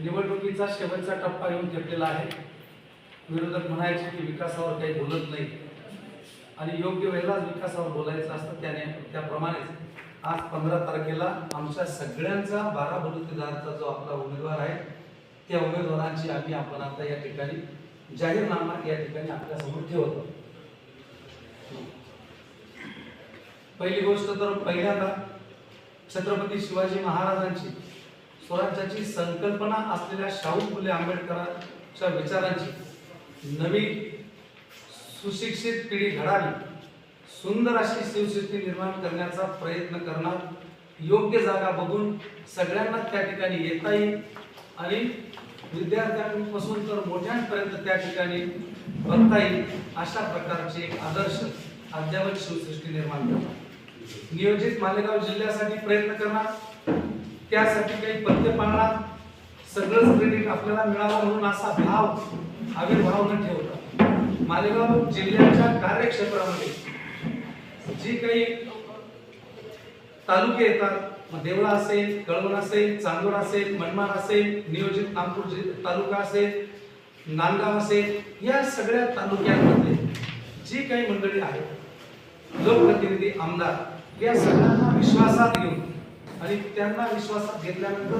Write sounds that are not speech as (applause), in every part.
निवडणुकीचा शेवटचा टप्पा येऊन ठेपलेला आहे. विरोधक म्हणायचे की विकासावर काही बोलत नाही. आणि योग्य वेळेलाच विकासावर बोलायचं असतं त्याने त्याप्रमाणेच आज पंधरा तारखेला आमच्या सगळ्यांचा बारा बलुतेदारचा जो आपला उमेदवार आहे त्या उमेदवारांची आम्ही आपण आता या ठिकाणी जाहीरनामा या ठिकाणी आपल्यासमोर ठेवतो. पहिली गोष्ट तर पहिल्यांदा छत्रपती शिवाजी महाराजांची स्वराज्याची संकल्पना असलेल्या शाहू फुले आंबेडकरांच्या विचारांची नवी सुशिक्षित पिढी घडावी सुंदर अशी शिवसृष्टी निर्माण करण्याचा प्रयत्न करणार योग्य जागा बघून सगळ्यांना त्या ठिकाणी येता येईल आणि विद्यार्थ्यांपासून तर मोठ्यांपर्यंत त्या ठिकाणी बघता येईल अशा प्रकारचे एक आदर्श अद्यावत शिवसृष्टी निर्माण करणार. नियोजित मालेगाव जिल्ह्यासाठी प्रयत्न करणार. त्यासाठी काही पथ्य सगळंच क्रेडिट आपल्याला मिळावं म्हणून असा भाव आविर्भाव न ठेवता मालेगाव जिल्ह्याच्या कार्यक्षेत्रामध्ये जी काही तालुके येतात मग देवळा असेल कळवण असेल चांदोड असेल मनमाड असेल नियोजित नागपूर तालुका असेल नांदगाव असेल या सगळ्या तालुक्यांमध्ये जी काही मंडळी आहेत लोकप्रतिनिधी आमदार या सगळ्यांना विश्वासात घेऊन आणि त्यांना विश्वासात घेतल्यानंतर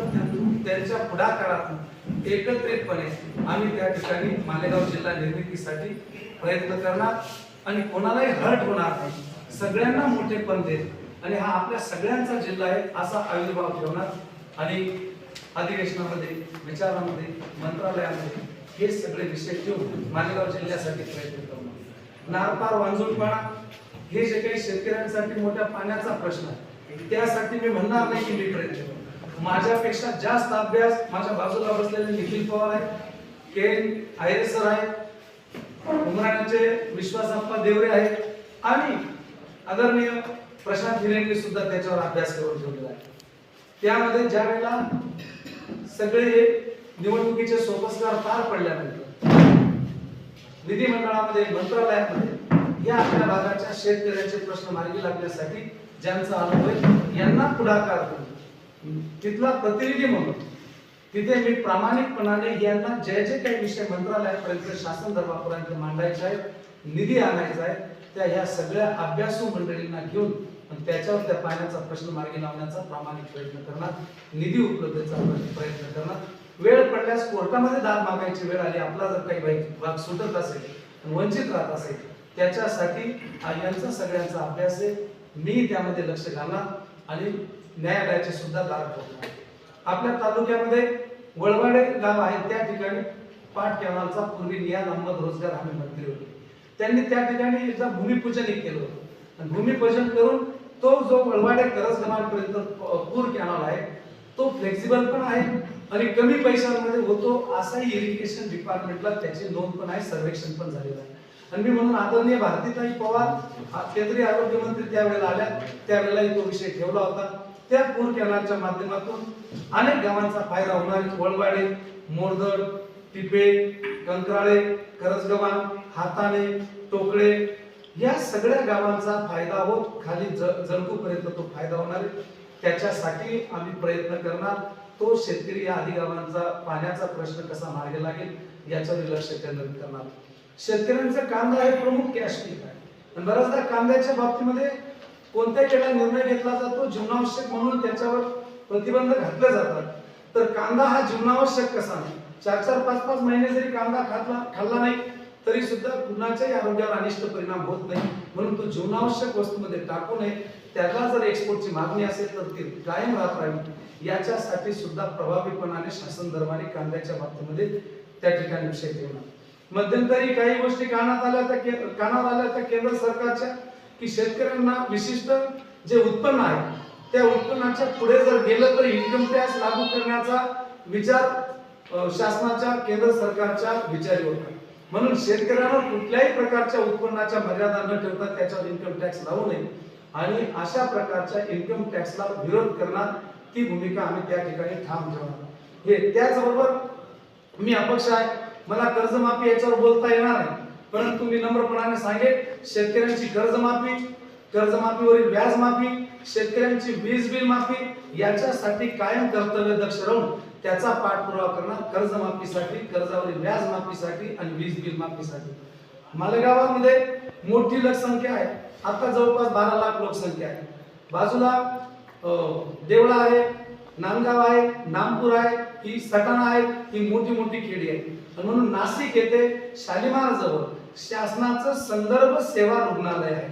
त्यांच्या पुढाकारातून एकत्रितपणे आम्ही त्या ठिकाणी मालेगाव जिल्हा निर्मितीसाठी प्रयत्न करणार आणि कोणालाही हर्ट होणार नाही. सगळ्यांना मोठेपण देत आणि हा आपल्या सगळ्यांचा जिल्हा आहे असा आविर्भाव ठेवणार. आणि अधिवेशनामध्ये विचारामध्ये मंत्रालयामध्ये हे सगळे विषय ठेवून मालेगाव जिल्ह्यासाठी प्रयत्न करणार. नारपार वांजूनपणा हे जे काही शेतकऱ्यांसाठी मोठ्या पाण्याचा प्रश्न आहे त्यासाठी मी म्हणणार नाही की लिटरेचर माझ्यापेक्षा जास्त अभ्यास माझ्या बाजूला बसलेले निखिल पवार आहे के आयर सर आहे उमराण्याचे विश्वासप्पा देवरे आहेत आणि आदरणीय प्रशांत हिरेंनी सुद्धा त्याच्यावर अभ्यास करून ठेवलेला आहे. त्यामध्ये ज्या वेळेला सगळे निवडणुकीचे सोपस्कार पार पडल्यानंतर विधिमंडळामध्ये मंत्रालयामध्ये या आपल्या भागाच्या शेतकऱ्यांचे प्रश्न मार्गी लागण्यासाठी ज्यांचा अनुभव आहे यांना पुढाकार देऊन तिथला प्रतिनिधी म्हणून. तिथे मी प्रामाणिकपणाने यांना जे जे काही विषय मंत्रालयापर्यंत शासन दरबारपर्यंत मांडायचे आहेत निधी आणायचा आहे त्या ह्या सगळ्या अभ्यासू मंडळींना घेऊन त्याच्यावर त्या पाण्याचा प्रश्न मार्गी लावण्याचा प्रामाणिक प्रयत्न करणार निधी उपलब्धतेचा प्रयत्न करणार. वेळ पडल्यास कोर्टामध्ये दाद मागायची वेळ आली आपला जर काही भाग सुटत असेल वंचित राहत असेल त्याच्यासाठी यांचा सगळ्यांचा अभ्यास आहे. मी त्यामध्ये लक्ष घालणार आणि न्यायालयाचे सुद्धा दार ठोकणार. आपल्या तालुक्यामध्ये वळवाडे गाव आहे त्या ठिकाणी पाठ कॅनलचा पूर्वी नियाज अहमद रोजगार हमी मंत्री होते. त्यांनी त्या ठिकाणी एकदा भूमिपूजन केलं होतं. आणि भूमिपूजन करून तो जो वळवाडे करसगमांपर्यंत पूर कॅनल आहे तो फ्लेक्सिबल पण आहे आणि कमी पैशांमध्ये होतो असाही इरिगेशन डिपार्टमेंटला त्याची नोंद पण आहे सर्वेक्षण पण झालेलं आहे. आणि मी म्हणून आदरणीय भारतीताई पवार केंद्रीय आरोग्य मंत्री त्यावेळेला आल्या. त्यावेळेलाही तो विषय ठेवला होता. त्या पूर कॅनलच्या माध्यमातून अनेक गावांचा फायदा होणार वळवाडे मोरदड टिपे कंत्राळे करसगव्हाण हाताने टोकळे या सगळ्या गावांचा फायदा होत खाली जळकूपर्यंत तो फायदा होणार त्याच्यासाठी आम्ही प्रयत्न करणार. तो शेतकरी या आधी गावांचा पाण्याचा प्रश्न कसा मार्गी लागेल याच्यावर लक्ष केंद्रित करणार. शेतकऱ्यांचा कांदा हे प्रमुख कॅश पीक आहे. आणि बऱ्याचदा कांद्याच्या बाबतीमध्ये कोणत्याही वेळेला निर्णय घेतला जातो? जीवनावश्यक म्हणून त्याच्यावर प्रतिबंध घातले जातात. तर कांदा हा जीवनावश्यक कसा नाही चार चार पाच पाच महिने जरी कांदा खातला खाल्ला नाही तरी सुद्धा कुणाच्याही आरोग्यावर अनिष्ट परिणाम होत नाही. म्हणून तो जीवनावश्यक वस्तूमध्ये टाकू नये. त्याला जर एक्सपोर्टची मागणी असेल तर ती कायम राहत राहावी याच्यासाठी सुद्धा प्रभावीपणाने शासन दरबारी कांद्याच्या बाबतीमध्ये त्या ठिकाणी विषय ठेवणार मध्यंतरी काही गोष्टी कानात आल्या तर के- कानात आल्या तर केंद्र सरकारच्या की शेतकऱ्यांना विशिष्ट जे उत्पन्न आहे त्या उत्पन्नाच्या पुढे जर गेलं तर इन्कम टॅक्स लागू करण्याचा विचार शासनाच्या केंद्र सरकारच्या विचारी होता. म्हणून शेतकऱ्यांना कुठल्याही प्रकारच्या उत्पन्नाच्या मर्यादा न ठेवता त्याच्यावर इन्कम टॅक्स लावू नये. आणि अशा प्रकारच्या इन्कम टॅक्सला विरोध करणार ती भूमिका आम्ही त्या ठिकाणी ठाम ठेवणार. हे त्याचबरोबर मी अपक्ष आहे. मला कर्जमाफी याच्यावर बोलता येणार नाही. परंतु मी नम्रपणाने सांगेल शेतकऱ्यांची कर्जमाफी कर्जमाफीवरील व्याज माफी शेतकऱ्यांची वीज बिल माफी याच्यासाठी कायम कर्तव्य दक्ष राहून त्याचा पाठपुरावा करणार कर्जमाफीसाठी कर्जावरील व्याज माफीसाठी आणि वीज बिल माफीसाठी मालेगावामध्ये मोठी लोकसंख्या आहे. आता जवळपास बारा लाख लोकसंख्या आहे. बाजूला देवळा आहे नांदगाव आहे नामपूर आहे ही सटाणा आहे ही मोठी मोठी खेडी आहे. आणि म्हणून नाशिक येथे शालिमार जवळ शासनाचं संदर्भ सेवा रुग्णालय आहे.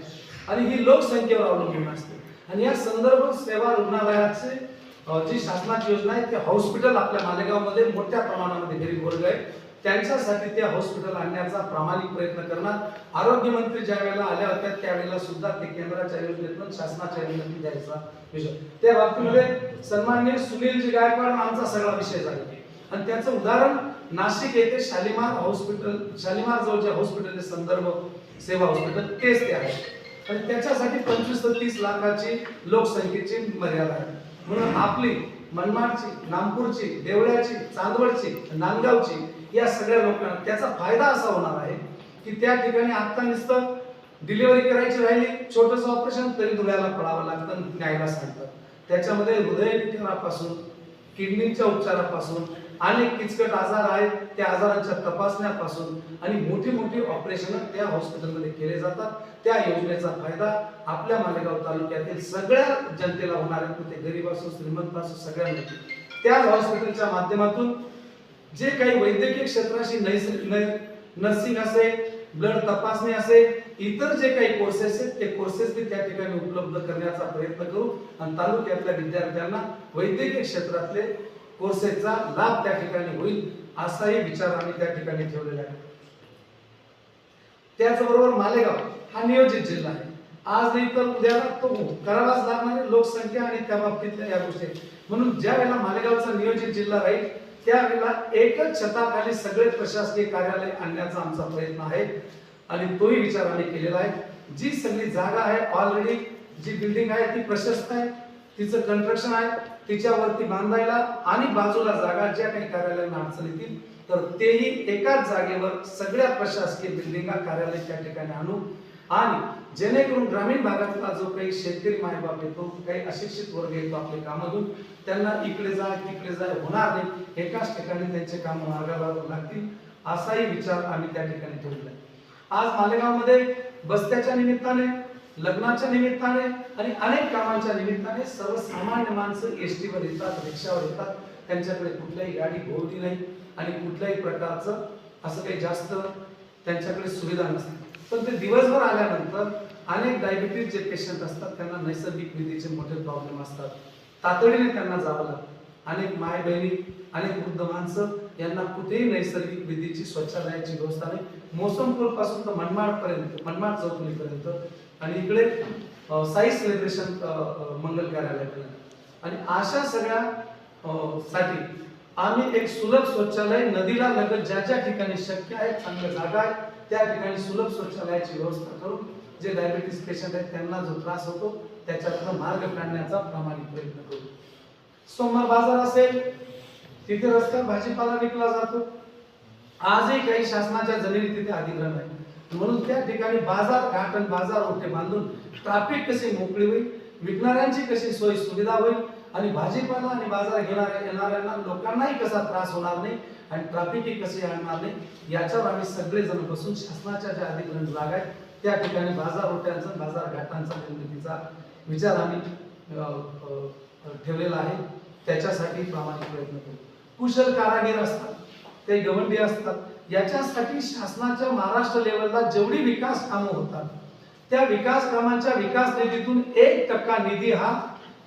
आणि ही लोकसंख्येवर अवलंबून असते. आणि या संदर्भ सेवा रुग्णालयाचे जी शासनाची योजना आहे ते हॉस्पिटल आपल्या मालेगावमध्ये मोठ्या प्रमाणामध्ये गरीब वर्ग आहे. त्यांच्यासाठी ते हॉस्पिटल आणण्याचा प्रामाणिक प्रयत्न करणार. आरोग्यमंत्री ज्या वेळेला आल्या होत्या त्यावेळेला सुद्धा ते केंद्राच्या योजनेतून शासनाच्या योजनेतून द्यायचा विषय त्या बाबतीमध्ये सन्मान्य सुनीलजी गायकवाड आमचा सगळा विषय झाला. आणि त्याचं उदाहरण नाशिक येथे शालिमार हॉस्पिटल शालिमार जवळच्या हॉस्पिटल संदर्भ सेवा हॉस्पिटल तेच ते आहे. आणि त्याच्यासाठी पंचवीस ते तीस लाखाची लोकसंख्येची मर्यादा आहे. म्हणून आपली मनमाडची नागपूरची देवळ्याची चांदवडची नांदगावची या सगळ्या लोकांना त्याचा फायदा असा होणार आहे की त्या ठिकाणी आत्ता नुसतं डिलिव्हरी करायची राहिली छोटंसं ऑपरेशन तरी धुळ्याला पडावं लागतं न्यायला सांगतं त्याच्यामध्ये हृदयविकारापासून किडनीच्या उपचारापासून अनेक किचकट आजार आहेत त्या आजारांच्या तपासण्यापासून आणि मोठी मोठी ऑपरेशन त्या हॉस्पिटलमध्ये केले जातात. त्या योजनेचा फायदा आपल्या मालेगाव तालुक्यातील सगळ्या जनतेला होणार आहे. ते गरीब असो श्रीमंत असो सगळ्यांना. त्याच हॉस्पिटलच्या माध्यमातून जे काही वैद्यकीय क्षेत्राशी नैसर्गिक नर्सिंग असेल ब्लड तपासणी असेल इतर जे काही कोर्सेस आहेत ते कोर्सेस त्या ठिकाणी उपलब्ध करण्याचा प्रयत्न करू आणि तालुक्यातल्या विद्यार्थ्यांना वैद्यकीय क्षेत्रातले कोर्सेसचा लाभ त्या ठिकाणी होईल असाही विचार आम्ही त्या ठिकाणी ठेवलेला आहे. त्याचबरोबर मालेगाव हा नियोजित जिल्हा आहे. आज नाही तर उद्याला तो करावाच लागणारी लोकसंख्या आणि त्या बाबतीतल्या या गोष्टी म्हणून ज्या वेळेला मालेगावचा नियोजित जिल्हा राहील त्यावेळेला एकच छताखाली सगळे प्रशासकीय कार्यालय आणण्याचा आमचा प्रयत्न आहे. आणि तोही विचार आम्ही केलेला आहे. जी सगळी जागा आहे ऑलरेडी जी बिल्डिंग आहे ती प्रशस्त आहे. तिचं कन्स्ट्रक्शन आहे. तिच्यावरती बांधायला आणि बाजूला जागा ज्या काही कार्यालयांना अडचण येतील तर तेही एकाच जागेवर सगळ्या प्रशासकीय बिल्डिंगा कार्यालय त्या ठिकाणी आणू. आणि जेणेकरून ग्रामीण भागातला जो काही शेतकरी मायबाप येतो काही अशिक्षित वर्ग येतो आपले कामातून त्यांना इकडे जा तिकडे जा होणार नाही एकाच ठिकाणी त्यांचे काम मार्गाला लागतील असाही विचार आम्ही त्या ठिकाणी ठेवलेला आहे. आज मालेगावमध्ये बस्त्याच्या निमित्ताने लग्नाच्या निमित्ताने आणि अनेक कामांच्या निमित्ताने सर्वसामान्य माणसं एस टीवर येतात रिक्षावर येतात त्यांच्याकडे कुठल्याही गाडी घोळती नाही आणि कुठल्याही प्रकारचं असं काही जास्त त्यांच्याकडे सुविधा नसते. पण ते दिवसभर आल्यानंतर अनेक डायबिटीज जे पेशंट असतात त्यांना नैसर्गिक निधीचे मोठे प्रॉब्लेम असतात. तातडीने त्यांना जावं लागतं. अनेक माय बहिणी अनेक वृद्ध माणसं यांना कुठेही नैसर्गिक विधीची स्वच्छालयाची व्यवस्था नाही. मोसमपूरपासून तर मनमाड पर्यंत मनमाड चौकलीपर्यंत आणि इकडे साई सेलिब्रेशन मंगल कार्यालयापर्यंत. आणि अशा सगळ्या साठी आम्ही एक सुलभ स्वच्छालय नदीला लगत ज्या ज्या ठिकाणी शक्य आहे चांगल्या जागा आहे त्या ठिकाणी सुलभ शौचालयाची व्यवस्था करून जे डायबिटीस पेशंट आहेत त्यांना जो त्रास होतो त्याच्यातनं मार्ग काढण्याचा प्रामाणिक प्रयत्न करू. सोमवार बाजार असेल तिथे रस्त्यावर भाजीपाला विकला जातो. आजही काही शासनाच्या जमिनी तिथे अधिग्रहण आहे म्हणून त्या ठिकाणी बाजार घाट आणि बाजार ओटे बांधून ट्रॅफिक कशी मोकळी होईल विकणाऱ्यांची कशी सोय सुविधा होईल आणि भाजीपाला आणि बाजार घेणाऱ्या येणाऱ्यांना लोकांनाही कसा त्रास होणार नाही आणि ट्रॅफिकही कसे आणणार नाही याच्यावर आम्ही सगळेजण बसून शासनाच्या ज्या अधिग्रहण जागा आहेत त्या ठिकाणी बाजार रोट्यांचा बाजार घाटांचा निर्मितीचा विचार आम्ही ठेवलेला आहे. त्याच्यासाठी प्रामाणिक प्रयत्न करू. कुशल कारागीर असतात ते गवंडी असतात. याच्यासाठी शासनाच्या महाराष्ट्र लेवलला जेवढी विकास कामं होतात त्या विकास कामांच्या विकास निधीतून एक टक्का निधी हा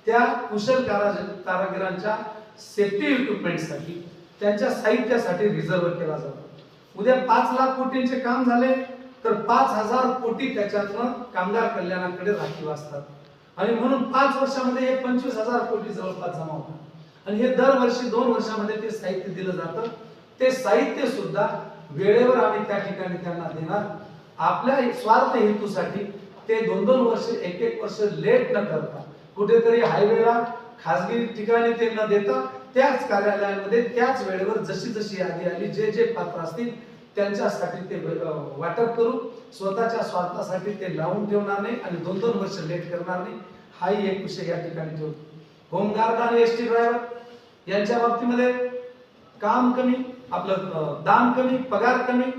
त्या कुशल कारागिरांच्या सेफ्टी इक्विपमेंटसाठी त्यांच्या साहित्यासाठी रिझर्व केला जातो. उद्या पाच लाख कोटींचे काम झाले तर पाच हजार कोटी त्याच्यातनं कामगार कल्याणाकडे राखीव असतात. आणि म्हणून पाच वर्षामध्ये हे पंचवीस हजार कोटी जवळपास जमा होतात. आणि हे दरवर्षी दोन वर्षामध्ये ते साहित्य दिलं जातं. ते साहित्य सुद्धा वेळेवर आम्ही त्या ठिकाणी त्यांना देणार. आपल्या स्वार्थ हेतूसाठी ते दोन दोन वर्ष एक एक वर्ष लेट न करता कुठेतरी हायवेला खासगी ठिकाणी ते न देता त्याच कार्यालयामध्ये त्याच वेळेवर जशी जशी यादी आली जे जे पात्र असतील त्यांच्यासाठी ते वाटप करू स्वतःच्या स्वार्थासाठी ते लावून ठेवणार नाही आणि दोन दोन वर्ष लेट करणार नाही हाही एक विषय या ठिकाणी ठेवतो. होमगार्ड आणि एस टी ड्रायव्हर यांच्या बाबतीमध्ये काम कमी आपलं दाम कमी पगार कमी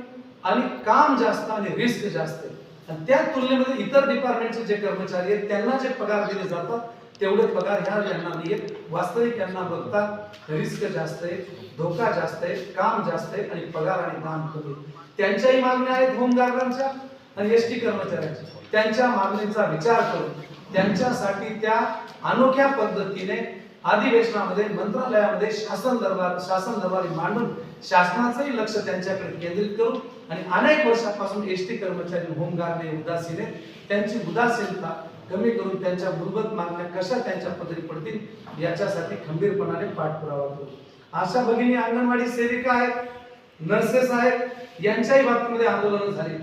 आणि काम जास्त आणि रिस्क जास्त आहे. आणि त्या तुलनेमध्ये इतर डिपार्टमेंटचे जे कर्मचारी आहेत त्यांना जे पगार दिले जातात तेवढे पगार ह्या यांना नाही आहेत वास्तविक यांना बघता रिस्क जास्त आहे धोका जास्त आहे काम जास्त आहे आणि पगार आणि दाम कमी त्यांच्याही मागण्या आहेत होमगार्डांच्या आणि एस टी कर्मचाऱ्यांच्या. त्यांच्या मागणीचा विचार करून त्यांच्यासाठी त्या अनोख्या पद्धतीने अधिवेशनामध्ये मंत्रालयामध्ये शासन दरबार शासन दरबारी मांडून शासनाचंही लक्ष त्यांच्याकडे केंद्रित करू आणि अनेक वर्षापासून एस टी कर्मचारी होमगार्डने उदासीन आहेत. त्यांची उदासीनता कमी करून त्यांच्या मूलभूत मागण्या कशा त्यांच्या पदरी पडतील याच्यासाठी खंबीरपणाने पाठपुरावा करू. अशा भगिनी अंगणवाडी सेविका आहेत नर्सेस आहेत यांच्याही बाबतीमध्ये आंदोलन झाली.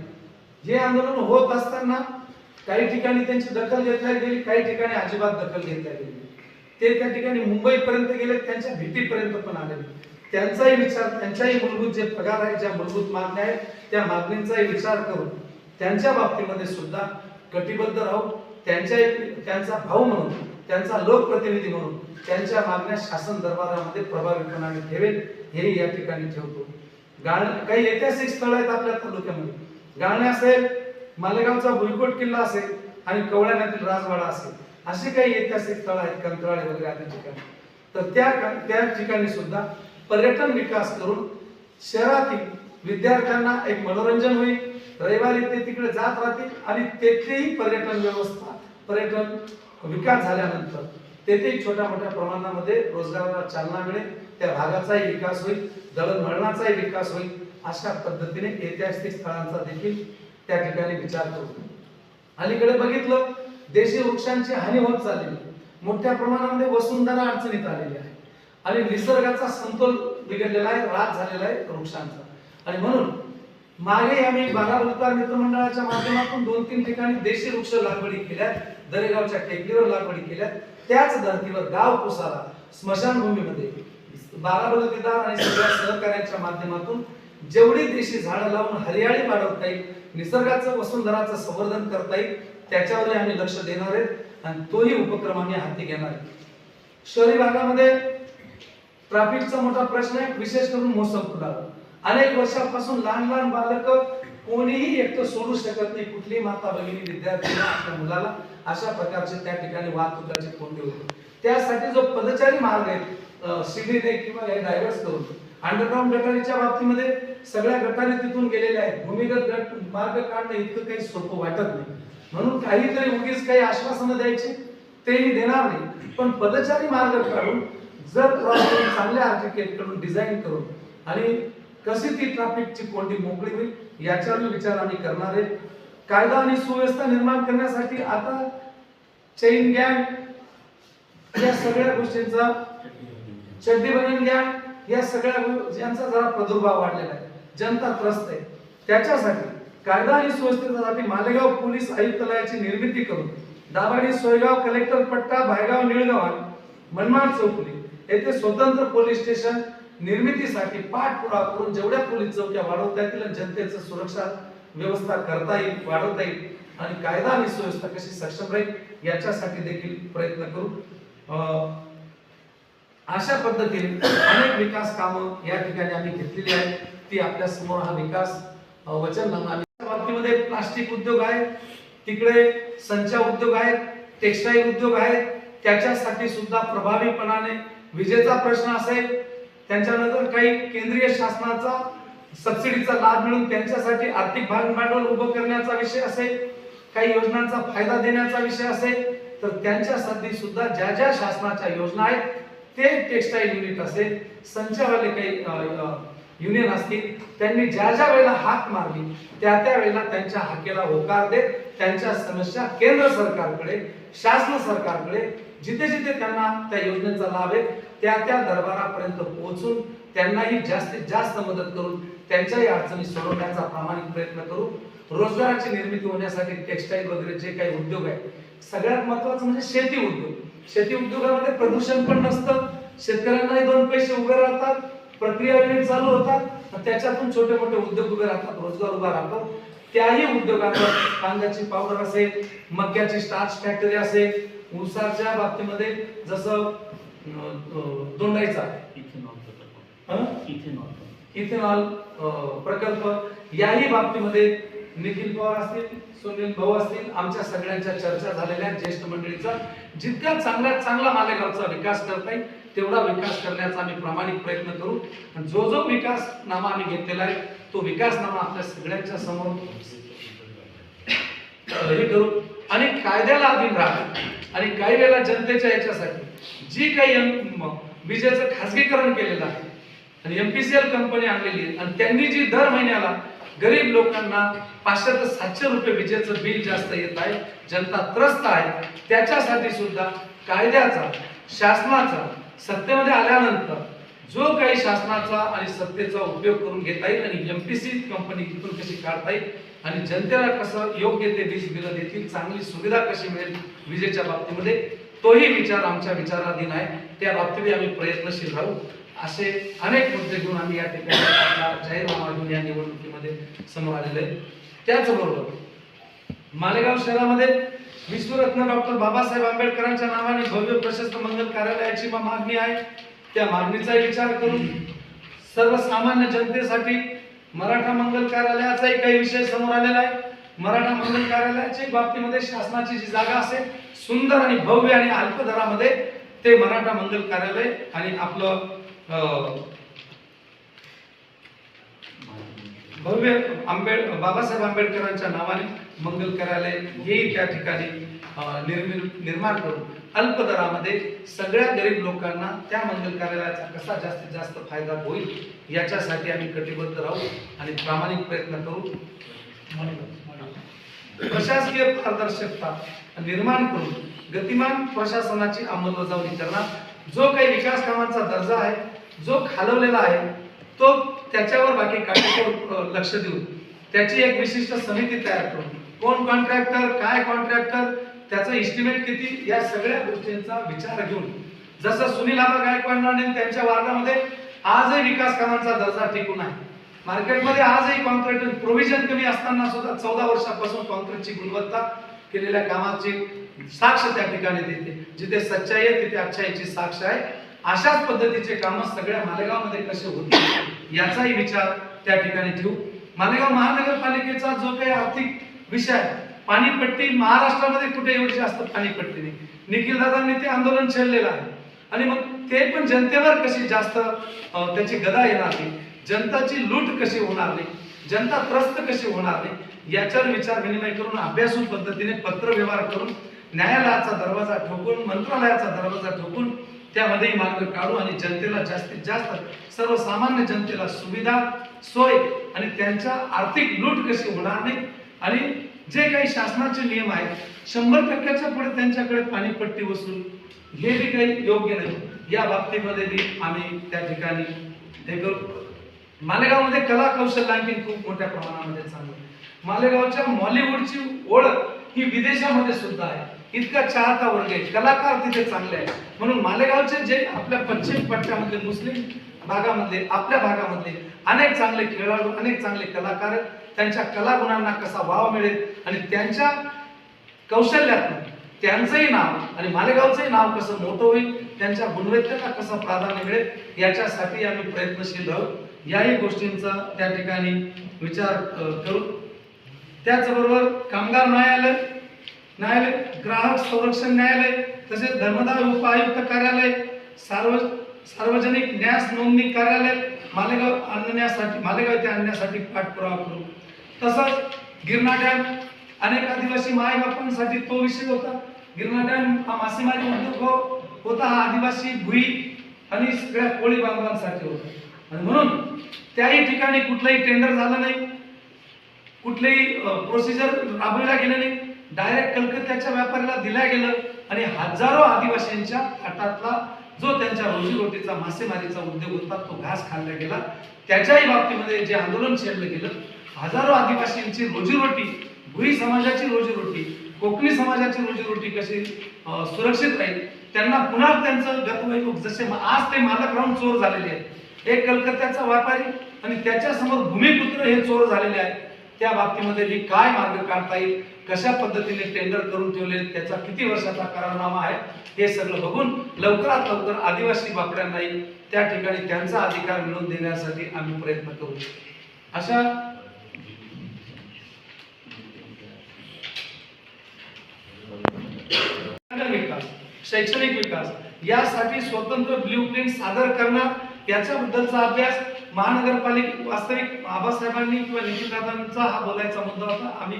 हे आंदोलन होत असताना काही ठिकाणी त्यांची दखल घेतल्या गेली काही ठिकाणी अजिबात दखल घेतल्या गेली ते त्या ठिकाणी मुंबईपर्यंत गेले त्यांच्या भीतीपर्यंत पण आले त्यांचाही विचार त्यांच्याही मूलभूत जे पगार आहेत ज्या मूलभूत मागण्या आहेत त्या मागणींचाही विचार करून त्यांच्या बाबतीमध्ये सुद्धा कटिबद्ध राहू त्यांच्या त्यांचा भाऊ म्हणून त्यांचा लोकप्रतिनिधी म्हणून त्यांच्या मागण्या शासन दरबारामध्ये प्रभावीपणाने ठेवेल हेही या ठिकाणी ठेवतो. गाळ काही ऐतिहासिक स्थळ आहेत आपल्या तालुक्यामध्ये. गाळणे असेल मालेगावचा भुईकोट किल्ला असेल आणि कवळ्यातील राजवाडा असेल असे काही ऐतिहासिक स्थळ आहेत कंत्राळे वगैरे आदी ठिकाणी. तर त्या त्या ठिकाणी सुद्धा पर्यटन विकास करून शहरातील विद्यार्थ्यांना एक मनोरंजन होईल. रविवारी ते तिकडे जात राहतील आणि तेथेही पर्यटन व्यवस्था पर्यटन विकास झाल्यानंतर तेथेही छोट्या मोठ्या प्रमाणामध्ये रोजगाराला चालना मिळेल. त्या भागाचाही विकास होईल दळणवळणाचाही विकास होईल. अशा पद्धतीने ऐतिहासिक स्थळांचा देखील त्या ठिकाणी विचार करू. अलीकडे बघितलं देशी वृक्षांची हानी होत चालली. आहे. मोठ्या प्रमाणामध्ये वसुंधरा अडचणीत आलेली आहे. आणि निसर्गाचा समतोल बिघडलेला आहे राग झालेला आहे वृक्षांचा. आणि म्हणून मागे आम्ही बारा मित्रमंडळाच्या माध्यमातून दोन तीन ठिकाणी देशी वृक्ष लागवडी केल्या दरेगावच्या टेकडीवर लागवडी केल्या त्याच धर्तीवर गाव कुसाला स्मशानभूमीमध्ये बारा आणि सगळ्या सहकार्यांच्या माध्यमातून जेवढी देशी झाडं लावून हरियाळी वाढवता येईल निसर्गाचं वसुंधराचं संवर्धन करता येईल त्याच्यावरही आम्ही लक्ष देणार आहेत आणि तोही उपक्रम आम्ही हाती घेणार आहे. शहरी भागामध्ये ट्रॅफिकचा मोठा प्रश्न आहे विशेष करून मोसम पुलावर अनेक वर्षापासून लहान लहान बालक कोणीही एकटं सोडू शकत नाही कुठलीही माता भगिनी विद्यार्थी आपल्या मुलाला अशा प्रकारचे त्या ठिकाणी वाहतुकाचे कोणते होते. त्यासाठी जो पदचारी मार्ग आहे शिडीने किंवा हे डायव्हर्स करून अंडरग्राऊंड गटारीच्या बाबतीमध्ये सगळ्या गटारी तिथून गेलेल्या आहेत. भूमिगत गट मार्ग काढणं इतकं काही सोपं वाटत नाही. म्हणून काहीतरी उगीच काही आश्वासनं द्यायची तेही देणार नाही. पण पदचारी मार्ग काढून जर क्रॉस करून चांगल्या आर्किटेक्ट करून डिझाईन करून. आणि कशी ती ट्रॅफिकची कोंडी मोकळी होईल याच्यावर विचार आम्ही करणार आहे. कायदा आणि सुव्यवस्था निर्माण करण्यासाठी आता चैन गँग या सगळ्या गोष्टींचा चड्डी बनवून घ्या या सगळ्या गो- यांचा जरा प्रादुर्भाव वाढलेला आहे. जनता त्रस्त आहे. त्याच्यासाठी कायदा आणि सुव्यवस्थेसाठी मालेगाव पोलीस आयुक्तालयाची निर्मिती करून दाभाडी सोयगाव कलेक्टर पट्टा भायगाव निळगाव आणि मनमाड चौकुली येथे स्वतंत्र पोलीस स्टेशन निर्मितीसाठी पाठपुरावा करून जेवढ्या पोलीस चौक्या वाढवता येतील आणि जनतेचं सुरक्षा व्यवस्था करता येईल वाढवता येईल आणि कायदा आणि सुव्यवस्था कशी सक्षम राहील याच्यासाठी देखील प्रयत्न करू. अं, अशा पद्धतीने अनेक विकास कामं या ठिकाणी आम्ही घेतलेली आहेत. ती आपल्यासमोर हा विकास वचन बाबतीमध्ये प्लास्टिक उद्योग आहे तिकडे संचा उद्योग आहेत टेक्सटाईल उद्योग आहेत त्याच्यासाठी सुद्धा प्रभावीपणाने विजेचा प्रश्न असेल त्यांच्यानंतर काही केंद्रीय शासनाचा सबसिडीचा लाभ मिळून त्यांच्यासाठी आर्थिक भाग भांडवल उभं करण्याचा विषय असेल काही योजनांचा फायदा देण्याचा विषय असेल तर त्यांच्यासाठी सुद्धा ज्या ज्या शासनाच्या योजना आहेत ते टेक्सटाईल युनिट असेल संचावाले काही युनियन असतील त्यांनी ज्या ज्या वेळेला हाक मारली त्या त्या वेळेला त्यांच्या हाकेला होकार देत त्यांच्या समस्या केंद्र सरकारकडे शासन सरकारकडे जिथे जिथे त्यांना त्या योजनेचा लाभ आहे त्या त्या दरबारापर्यंत पोहोचून त्यांनाही जास्तीत जास्त मदत करून त्यांच्याही अडचणी सोडवण्याचा प्रामाणिक प्रयत्न करू. रोजगाराची निर्मिती होण्यासाठी टेक्सटाईल वगैरे जे काही उद्योग आहे सगळ्यात महत्वाचं म्हणजे शेती उद्योग. शेती उद्योगामध्ये प्रदूषण पण नसतं. शेतकऱ्यांनाही दोन पैसे उभे राहतात प्रक्रिया युनिट चालू होतात त्याच्यातून छोटे मोठे उद्योग उभे राहतात रोजगार उभा राहतो. त्याही उद्योगांवर कांद्याची पावडर असेल मक्याची स्टार्च फॅक्टरी असेल ऊसाच्या बाबतीमध्ये जसं हं? इथेनॉल. इथेनॉल प्रकल्प. याही बाबतीमध्ये निखिल पवार असतील सुनील भाऊ असतील आमच्या सगळ्यांच्या चर्चा झालेल्या ज्येष्ठ मंडळीचा जितका चांगल्यात चांगला मालेगावचा विकास करता येईल तेवढा विकास करण्याचा आम्ही प्रामाणिक प्रयत्न करू. आणि जो जो विकास नामा आम्ही घेतलेला आहे तो विकास नामा आपल्या सगळ्यांच्या समोर. (coughs) हे करू. आणि कायद्याला अधीन राहा. आणि काही वेळेला जनतेच्या याच्यासाठी जी काही विजेचं खासगीकरण केलेलं आहे. आणि एमपीसीएल कंपनी आणलेली आहे. आणि त्यांनी जी दर महिन्याला गरीब लोकांना पाचशे ते सातशे रुपये विजेचं बिल जास्त येत आहे जनता त्रस्त आहे त्याच्यासाठी सुद्धा कायद्याचा शासनाचा सत्तेमध्ये आल्यानंतर जो काही शासनाचा आणि सत्तेचा उपयोग करून घेता येईल आणि एमपीसी कंपनी तिथून कशी काढता येईल आणि जनतेला कसं योग्य ते वीज बिल देतील चांगली सुविधा कशी मिळेल विजेच्या बाबतीमध्ये तोही विचार आमच्या विचाराधीन आहे. त्या बाबतीत आम्ही प्रयत्नशील राहू. असे अनेक मुद्दे घेऊन आम्ही या ठिकाणी जाहीरनामा घेऊन या निवडणुकीमध्ये समोर आलेले आहे. त्याचबरोबर मालेगाव शहरामध्ये विश्वरत्न डॉक्टर बाबासाहेब आंबेडकरांच्या नावाने भव्य प्रशस्त मंगल कार्यालयाची मागणी आहे. त्या मागणीचाही विचार करून सर्वसामान्य जनतेसाठी मराठा मंगल कार्यालयाचाही काही विषय समोर आलेला आहे. मराठा मंगल कार्यालयाच्या बाबतीमध्ये शासनाची जी जागा असेल सुंदर आणि भव्य आणि अल्प दरामध्ये ते मराठा मंगल कार्यालय आणि आपलं अं, भव्य आंबेड बाबासाहेब आंबेडकरांच्या नावाने मंगल कार्यालय हेही त्या ठिकाणी निर्मि निर्माण करून अल्प दरामध्ये सगळ्या गरीब लोकांना त्या मंगल कार्यालयाचा कसा जास्तीत जास्त फायदा होईल याच्यासाठी आम्ही कटिबद्ध राहू आणि प्रामाणिक प्रयत्न करू. प्रशासकीय पारदर्शकता निर्माण करून गतिमान प्रशासनाची अंमलबजावणी करणार. जो काही विकास कामांचा दर्जा आहे जो खालवलेला आहे तो त्याच्यावर बाकी काटेकोर लक्ष देऊन त्याची एक विशिष्ट समिती तयार करून कोण कॉन्ट्रॅक्टर काय कॉन्ट्रॅक्टर त्याचं इस्टिमेट किती? या सगळ्या गोष्टींचा विचार घेऊन. जसं सुनील आबा गायकवाडांनी त्यांच्या वार्डामध्ये आजही विकास कामांचा दर्जा टिकून आहे. मार्केटमध्ये आजही कॉन्क्रीट प्रोव्हिजन कमी असताना सुद्धा चौदा वर्षापासून कॉन्क्रीटची गुणवत्ता केलेल्या कामाची साक्ष त्या ठिकाणी देते. जिथे सच्चाई आहे तिथे अच्छाईची साक्ष आहे. अशाच पद्धतीचे काम सगळ्या मालेगावमध्ये कसे होते याचाही विचार त्या ठिकाणी ठेवू. मालेगाव महानगरपालिकेचा जो काही आर्थिक विषय आहे पाणीपट्टी महाराष्ट्रामध्ये कुठे एवढी जास्त पाणीपट्टी नाही. निखिल दादांनी ते आंदोलन छेडलेलं आहे. आणि मग ते पण जनतेवर कशी जास्त त्याची गदा येणार नाही. जनताची लूट कशी होणार नाही? जनता त्रस्त कशी होणार नाही? याच्यावर विचार विनिमय करून अभ्यासू पद्धतीने पत्रव्यवहार करून न्यायालयाचा दरवाजा ठोकून मंत्रालयाचा दरवाजा ठोकून त्यामध्ये मार्ग काढू आणि जनतेला जास्तीत जास्त सर्वसामान्य जनतेला सुविधा सोय आणि त्यांच्या आर्थिक लूट कशी होणार नाही? आणि जे काही शासनाचे नियम आहेत शंभर टक्क्याच्या पुढे त्यांच्याकडे पाणीपट्टी वसूल हे बी काही योग्य नाही. या बाबतीमध्ये बी आम्ही त्या ठिकाणी हे करू. मालेगावमध्ये कला कौशल्य आणखी खूप मोठ्या प्रमाणामध्ये चालू आहे. मालेगावच्या मॉलिवूडची ओळख ही विदेशामध्ये सुद्धा आहे. इतका चाहता वर्ग आहे. कलाकार तिथे चांगले आहेत. म्हणून मालेगावचे जे आपल्या पश्चिम पट्ट्यामधले मुस्लिम भागामधले आपल्या भागामधले अनेक चांगले खेळाडू अनेक चांगले कलाकार आहेत. त्यांच्या कलागुणांना कसा वाव मिळेल आणि त्यांच्या कौशल्यात त्यांचंही नाव आणि मालेगावचंही नाव कसं मोठं होईल त्यांच्या गुणवत्तेला कसं प्राधान्य मिळेल याच्यासाठी आम्ही प्रयत्नशील राहू याही गोष्टींचा त्या ठिकाणी विचार करू. त्याचबरोबर कामगार न्यायालय न्यायालय ग्राहक संरक्षण न्यायालय तसेच धर्मदाय उपायुक्त कार्यालय सार्व सार्वजनिक न्यास नोंदणी कार्यालय मालेगाव आणण्यासाठी मालेगाव ते आणण्यासाठी पाठपुरावा करू. तसंच गिरणा डॅम अनेक आदिवासी मायबापांसाठी तो विषय होता. गिरणा डॅम हा मासेमारी उद्योग हो, होता हा आदिवासी भुई आणि सगळ्या कोळी बांधवांसाठी होता. आणि म्हणून त्याही ठिकाणी कुठलंही टेंडर झालं नाही. कुठलंही प्रोसिजर राबविला गेलं नाही. डायरेक्ट कलकत्त्याच्या व्यापाऱ्याला दिल्या गेलं आणि हजारो आदिवासींच्या हातातला जो त्यांच्या रोजीरोटीचा मासेमारीचा उद्योग होता तो घास खाल्ला गेला. त्याच्याही बाबतीमध्ये जे आंदोलन छेडलं गेलं हजारो आदिवासींची रोजीरोटी भुई समाजाची रोजीरोटी कोकणी समाजाची रोजीरोटी कशी सुरक्षित राहील त्यांना पुन्हा त्यांचं गतवैभव जसे आज ते मालक राहून चोर झालेले आहेत. एक कलकत्त्याचा व्यापारी आणि त्याच्यासमोर भूमिपुत्र हे चोर झालेले आहेत. त्या बाबतीमध्ये मी काय मार्ग काढता येईल कशा पद्धतीने टेंडर करून ठेवले त्याचा किती वर्षाचा करारनामा आहे हे सगळं बघून लवकरात लवकर आदिवासी बापड्यांनाही त्या ठिकाणी त्यांचा अधिकार मिळवून देण्यासाठी आम्ही प्रयत्न करू. अशा शैक्षणिक विकास शैक्षणिक विकास यासाठी स्वतंत्र ब्ल्यू प्रिंट सादर करणार. याच्याबद्दलचा अभ्यास महानगरपालिका वास्तविक आबासाहेबांनी किंवा नितीनदादांचा हा बोलायचा मुद्दा होता. आम्ही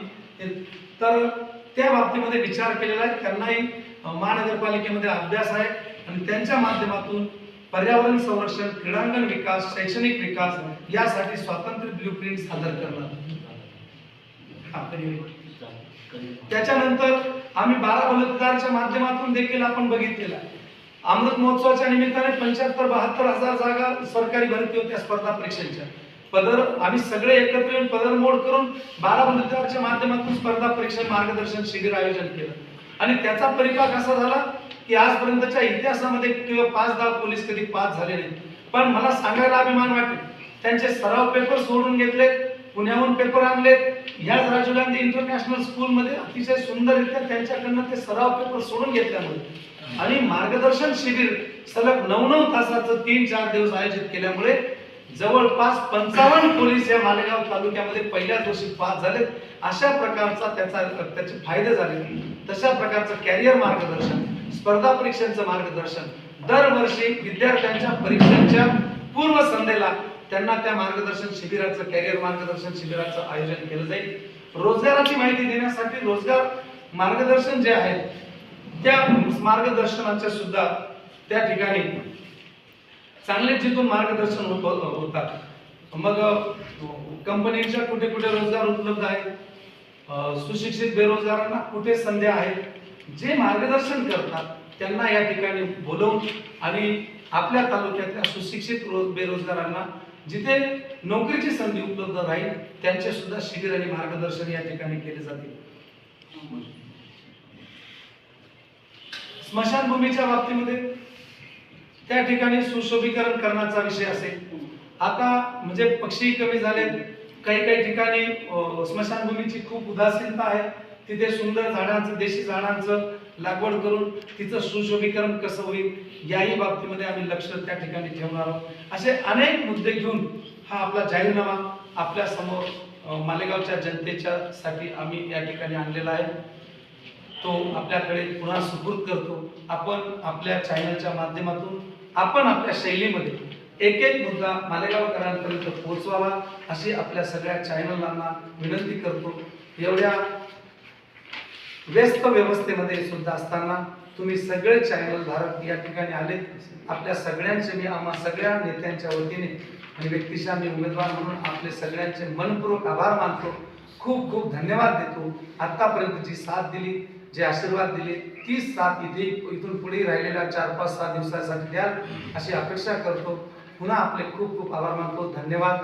तर त्या बाबतीमध्ये विचार केलेला आहे. त्यांनाही महानगरपालिकेमध्ये अभ्यास आहे. आणि त्यांच्या माध्यमातून पर्यावरण संरक्षण क्रीडांगण विकास शैक्षणिक विकास यासाठी स्वातंत्र्य ब्ल्यू प्रिंट सादर करणार. तरी- त्याच्यानंतर आम्ही बारा बलुतदारच्या माध्यमातून देखील आपण बघितलेला अमृत महोत्सवाच्या निमित्ताने पंच्याहत्तर बहात्तर हजार जागा सरकारी भरती होत्या स्पर्धा परीक्षेच्या. पदर आम्ही सगळे एकत्र येऊन पदर मोड करून बारा बलुतदारच्या माध्यमातून स्पर्धा परीक्षा मार्गदर्शन शिबिर आयोजन केलं. आणि त्याचा परिपाक असा झाला की आजपर्यंतच्या इतिहासामध्ये किंवा पाच दहा पोलीस कधी पास झाले नाही पण मला सांगायला अभिमान वाटेल. त्यांचे सराव पेपर सोडून घेतले पुण्याहून पेपर आणलेत. ह्याच राजीव गांधी इंटरनॅशनल स्कूलमध्ये अतिशय सुंदररित्या त्यांच्याकडनं ते सराव पेपर सोडून घेतल्यामुळे. आणि मार्गदर्शन शिबिर सलग नऊ नऊ तासाचं तीन चार दिवस आयोजित केल्यामुळे जवळपास पंचावन्न पोलीस या मालेगाव तालुक्यामध्ये पहिल्या दिवशी पास झालेत. अशा प्रकारचा त्याचा त्याचे फायदे झाले. तशा प्रकारचं कॅरियर मार्गदर्शन स्पर्धा परीक्षांचं मार्गदर्शन दरवर्षी विद्यार्थ्यांच्या परीक्षांच्या पूर्व संध्येला त्यांना त्या मार्गदर्शन शिबिराचं कॅरियर मार्गदर्शन शिबिराचं आयोजन केलं जाईल. रोजगाराची माहिती देण्यासाठी रोजगार मार्गदर्शन जे आहे त्या मार्गदर्शनाच्या सुद्धा त्या ठिकाणी चांगले जिथून मार्गदर्शन होतात. मग कंपनीच्या कुठे कुठे रोजगार उपलब्ध आहेत? सुशिक्षित बेरोजगारांना कुठे संध्या आहेत? जे मार्गदर्शन करतात त्यांना या ठिकाणी बोलवून आणि आपल्या तालुक्यातल्या सुशिक्षित रोज बेरोजगारांना जिथे नोकरीची संधी उपलब्ध राहील त्यांचे सुद्धा शिबिर आणि मार्गदर्शन या ठिकाणी केले जातील. स्मशानभूमीच्या बाबतीमध्ये त्या ठिकाणी सुशोभीकरण करण्याचा विषय असेल. आता म्हणजे पक्षी कमी झालेत. काही काही ठिकाणी स्मशानभूमीची खूप उदासीनता आहे. तिथे सुंदर झाडांचं देशी झाडांचं लागवड करून तिचं सुशोभीकरण कसं होईल याही बाबतीमध्ये आम्ही लक्ष त्या ठिकाणी ठेवणार आहोत. असे अनेक मुद्दे घेऊन हा आपला जाहीरनामा आपल्यासमोर मालेगावच्या जनतेच्या साठी आम्ही या ठिकाणी आणलेला आहे. तो आपल्याकडे पुन्हा सुपूर्द करतो. आपण आपल्या चॅनलच्या माध्यमातून आपण आपल्या शैलीमध्ये एक एक मुद्दा मालेगावकरांपर्यंत पोहोचवावा अशी आपल्या सगळ्या चॅनलांना विनंती करतो. एवढ्या व्यस्त व्यवस्थेमध्ये सुद्धा असताना तुम्ही सगळे चॅनल धारक या ठिकाणी आले आपल्या सगळ्यांचे मी आम्हा सगळ्या नेत्यांच्या वतीने आणि व्यक्तिशा मी उमेदवार म्हणून आपले सगळ्यांचे मनपूर्वक आभार मानतो. खूप खूप धन्यवाद देतो. आत्तापर्यंत जी साथ दिली जे आशीर्वाद दिले तीच साथ इथे इथून पुढे राहिलेल्या चार पाच सहा दिवसासाठी द्याल अशी अपेक्षा करतो. पुन्हा आपले खूप खूप आभार मानतो. धन्यवाद.